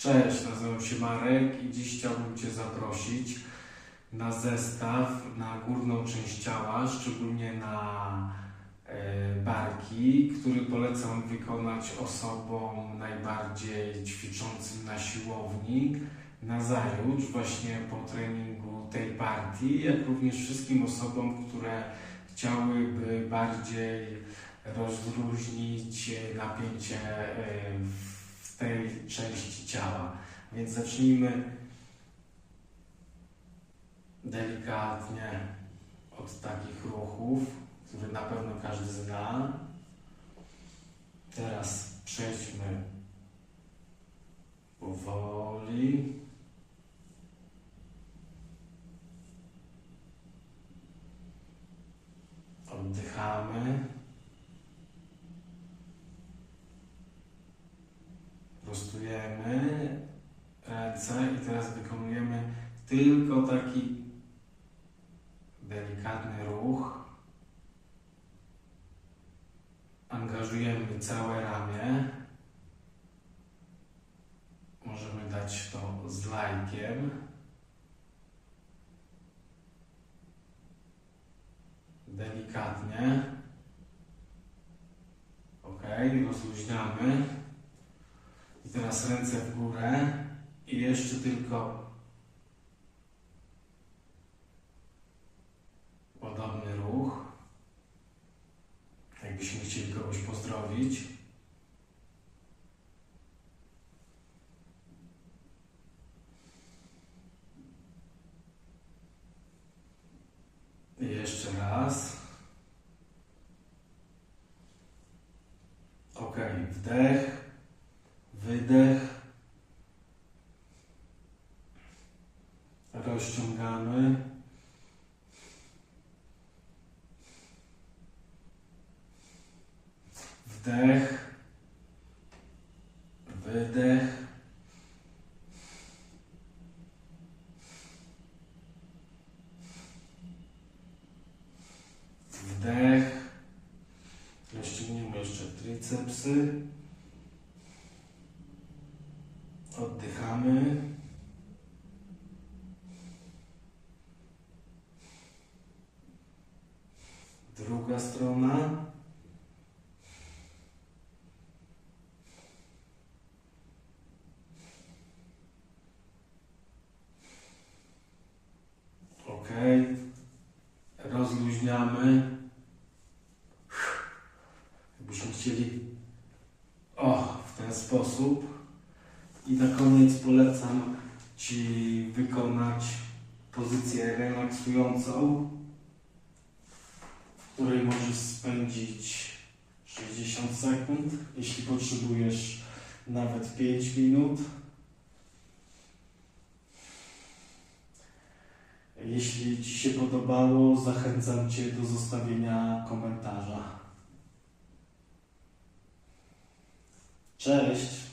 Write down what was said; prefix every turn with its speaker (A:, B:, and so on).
A: Cześć, nazywam się Marek i dziś chciałbym Cię zaprosić na zestaw na górną część ciała, szczególnie na e, barki, który polecam wykonać osobom najbardziej ćwiczącym na siłowni na zajutrz, właśnie po treningu tej partii, jak również wszystkim osobom, które chciałyby bardziej rozluźnić e, napięcie e, w tej części ciała. Więc zacznijmy delikatnie od takich ruchów, które na pewno każdy zna. Teraz przejdźmy powoli. Oddychamy. Prostujemy ręce i teraz wykonujemy tylko taki delikatny ruch. Angażujemy całe ramię. Możemy dać to z lajkiem. Delikatnie. Ok, rozluźniamy. Teraz ręce w górę i jeszcze tylko podobny ruch. Jakbyśmy chcieli kogoś pozdrowić. I jeszcze raz. Ok, wdech, wydech. Rozciągamy. Wdech. Wydech. Wdech. Rozciągniemy jeszcze tricepsy. Oddychamy. Druga strona. Ok. Rozluźniamy. Jakbyśmy chcieli. O, w ten sposób. I na koniec polecam Ci wykonać pozycję relaksującą, w której możesz spędzić 60 sekund, jeśli potrzebujesz nawet 5 minut. Jeśli Ci się podobało, zachęcam Cię do zostawienia komentarza. Cześć!